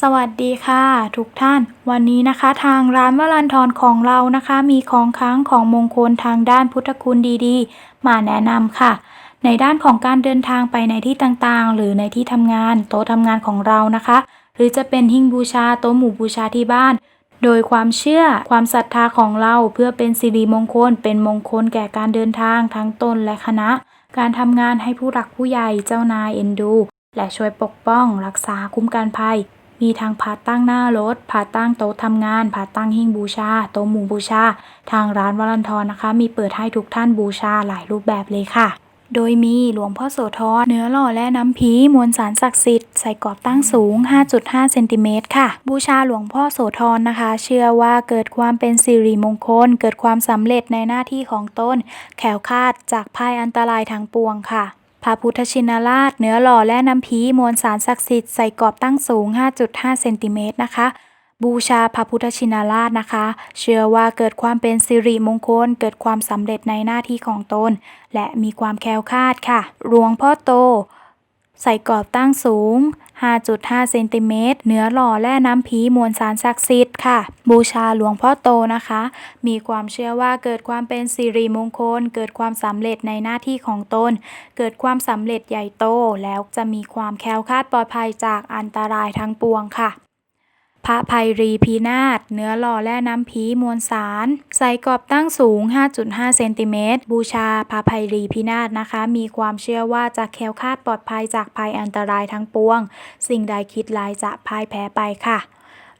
สวัสดีค่ะ ทุกท่าน วันนี้นะคะทางร้านวลันทรของเรานะคะ มีของค้างของมงคลทางด้านพุทธคุณดีๆ มาแนะนำค่ะ ในด้านของการเดินทางไปในที่ต่างๆ หรือในที่ทำงานโต๊ะทำงานของเรานะคะ หรือจะเป็นหิ้งบูชาโต๊ะหมู่บูชาที่บ้าน โดยความเชื่อความศรัทธาของเราเพื่อเป็นสิริมงคล เป็นมงคลแก่การเดินทางทั้งตนและคณะ การทำงานให้ผู้หลักผู้ใหญ่เจ้านายเอ็นดู และช่วยปกป้อง รักษาคุ้มกันภัย มีทั้งผาตั้งหน้ารถผาตั้งโต๊ะทำงานผาตั้งหิ้งบูชา โต๊ะหมู่บูชา ทางร้านวรันทรนะคะ มีเปิดให้ทุกท่านบูชาหลายรูปแบบเลยค่ะ โดยมีหลวงพ่อโสธรเนื้อหล่อและน้ำผีมวลสารศักดิ์สิทธิ์ใส่กรอบตั้งสูง 5.5 เซนติเมตรค่ะ บูชาหลวงพ่อโสธรนะคะ เชื่อว่าเกิดความเป็นสิริมงคล เกิดความสำเร็จในหน้าที่ของตนแขวคาดจากภัยอันตรายทั้งปวงค่ะ พระพุทธชินราช เนื้อหล่อและน้ำพีมวลสารศักดิ์สิทธิ์ใส่กรอบตั้งสูง 5.5 เซนติเมตรนะคะ บูชาพระพุทธชินราชนะคะ เชื่อว่าเกิดความเป็นสิริมงคล เกิดความสำเร็จในหน้าที่ของตน และมีความแคล้วคลาดค่ะ หลวงพ่อโต ใส่กรอบตั้งสูง 5.5 เซนติเมตรเนื้อหล่อและน้ำผีมวลสารศักดิ์สิทธิ์ค่ะ บูชาหลวงพ่อโตนะคะ มีความเชื่อว่าเกิดความเป็นสิริมงคล เกิดความสำเร็จในหน้าที่ของตน เกิดความสำเร็จใหญ่โต แล้วจะมีความแคล้วคลาดปลอดภัยจากอันตรายทั้งปวงค่ะ พระภัยรีพีนาศเนื้อหล่อและน้ำผีมวลสาร ใส่กรอบตั้งสูง 5.5 เซนติเมตร บูชาพระภัยรีพีนาศนะคะ มีความเชื่อว่าจะแคล้วคลาดปลอดภัยจากภัยอันตรายทั้งปวง สิ่งใดคิดร้ายจะพ่ายแพ้ไปค่ะ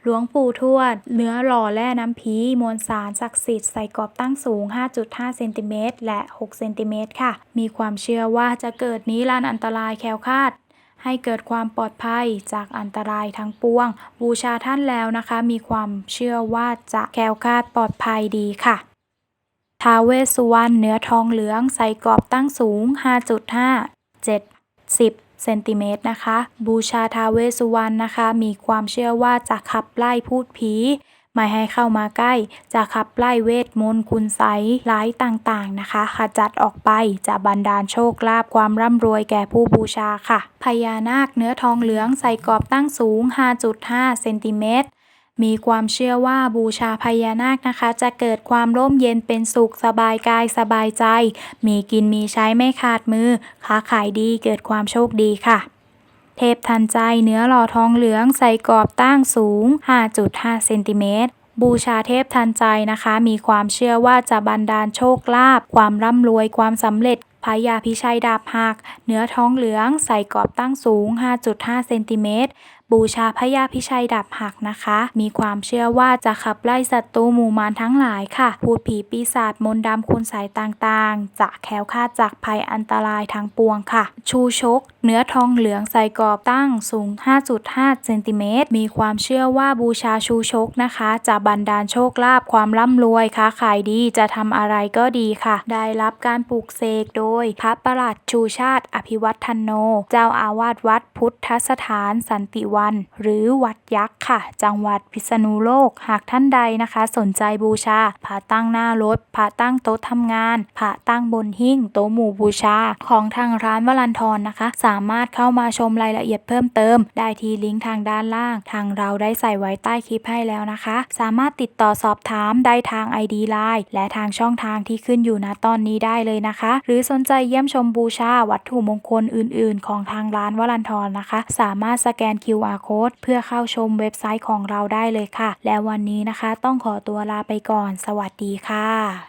หลวงปู่ทวด เนื้อหล่อและน้ำผีมวลสารศักดิ์สิทธิ์ใส่กรอบตั้งสูง 5.5 เซนติเมตรและ 6 เซนติเมตรค่ะ มีความเชื่อว่าจะเกิดนิรันดร์อันตรายแคล้วคลาด ให้เกิดความปลอดภัยจากอันตรายทั้งปวง บูชาท่านแล้วนะคะ มีความเชื่อว่าจะแคล้วคลาดปลอดภัยดีค่ะท้าเวสุวรรณเนื้อทองเหลืองใส่กรอบตั้งสูง 5.5 7 10เซนติเมตรนะคะ บูชาท้าเวสสุวรรณนะคะ มีความเชื่อว่าจะขับไล่พูดผี ไม่ให้เข้ามาใกล้ จะขับไล่เวทมนต์คุณไสยร้ายต่างๆนะคะขจัดออกไปจะบันดาลโชคลาภความร่ำรวยแก่ผู้บูชาค่ะ พญานาคเนื้อทองเหลืองใส่กรอบตั้งสูง 5.5 เซนติเมตรมีความเชื่อว่าบูชาพญานาคนะคะ จะเกิดความร่มเย็นเป็นสุขสบายกายสบายใจ มีกินมีใช้ไม่ขาดมือ ค้าขายดีเกิดความโชคดีค่ะ เทพทันใจเนื้อหล่อทองเหลืองใส่กรอบตั้งสูง 5.5 เซนติเมตรบูชาเทพทันใจนะคะ มีความเชื่อว่าจะบันดาลโชคลาภความร่ำรวยความสำเร็จพระยาพิชัยดาบหัก เนื้อทองเหลืองใส่กรอบตั้งสูง 5.5 เซนติเมตร บูชาพระยาพิชัยดาบหักนะคะ มีความเชื่อว่าจะขับไล่ศัตรูหมู่มารทั้งหลายค่ะ พูดผีปีศาจมนต์ดำคุณใสยต่างๆ จะแคล้วคลาดจากภัยอันตรายทั้งปวงค่ะ ชูชกเนื้อทองเหลืองใส่กรอบตั้งสูง 5.5 เซนติเมตร มีความเชื่อว่าบูชาชูชกนะคะ จะบันดาลโชคลาภความร่ำรวยค้าขายดีจะทำอะไรก็ดีค่ะ ได้รับการปลูกเสกโดย พระประหลัดชูชาติอภิวัฒนโน เจ้าอาวาสวัดพุทธสถานสันติวัน หรือวัดยักษ์ค่ะ จังหวัดพิษณุโลก หากท่านใดนะคะ สนใจบูชาผาตั้งหน้ารถผาตั้งโต๊ะทำงานผาตั้งบนหิ้งโต๊ะหมู่บูชา ของทางร้านวลันทรนะคะามารถเข้ามาชมรายละเอียดเพิ่มเติม ได้ที่ลิงก์ทางด้านล่าง ทางเราได้ใส่ไว้ใต้คลิปให้แล้วนะคะ สามารถติดต่อสอบถามได้ทาง ID Line และทางช่องทางที่ขึ้นอยู่ณตอนนี้ได้เลยนะคะ หรือสนใจเยี่ยมชมบูชาวัตถุมงคลอื่น ๆ ของทางร้านวลันทรนะคะ สามารถสแกน QR code เพื่อเข้าชมเว็บไซต์ของเราได้เลยค่ะ และวันนี้นะคะ ต้องขอตัวลาไปก่อน สวัสดีค่ะ